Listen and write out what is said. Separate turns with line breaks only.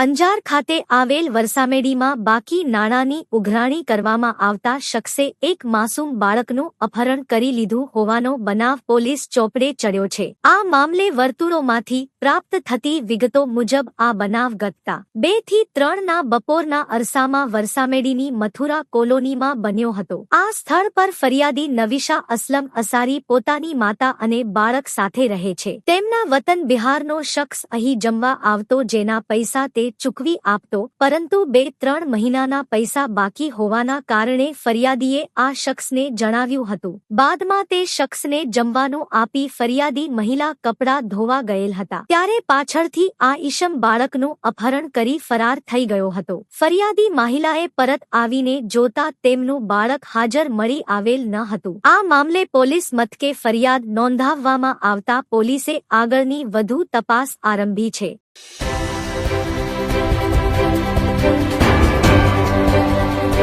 અંજાર ખાતે આવેલ વરસામેડીમાં બાકી નાણાંની ઉઘરાણી કરવામાં આવતા શખ્સે એક માસૂમ બાળકનું અપહરણ કરી લીધું હોવાનો બનાવ પોલીસ ચોપડે ચડ્યો છે. આ મામલે વર્તુળોમાંથી પ્રાપ્ત થતી વિગતો મુજબ આ બનાવ ગતતા બેથી ત્રણના બપોરના અરસામાં વરસામેડીની મથુરા કોલોનીમાં બન્યો હતો. આ સ્થળ પર ફરિયાદી નવિશા અસલમ અસારી પોતાની માતા અને બાળક સાથે રહે છે. તેમના વતન બિહારનો શખ્સ અહીં જમવા આવતો જેના પૈસા તે ચૂકવી આપતો, પરંતુ બે ત્રણ મહિનાના પૈસા બાકી હોવાના કારણે ફરિયાદીએ આ શખ્સને જણાવ્યું હતું. બાદમાં તે શખ્સને જમવાનું આપી ફરિયાદી મહિલા કપડાં ધોવા ગયેલ હતા. ત્યારે પાછળથી આ ઈશમ બાળકનું અપહરણ કરી ફરાર થઈ ગયો હતો. ફરિયાદી મહિલાએ પરત આવીને જોતા તેમનું બાળક હાજર મળી આવેલ ન હતું. આ મામલે પોલીસ મથકે ફરિયાદ નોંધાવવામાં આવતા પોલીસે આગળની વધુ તપાસ આરંભી છે.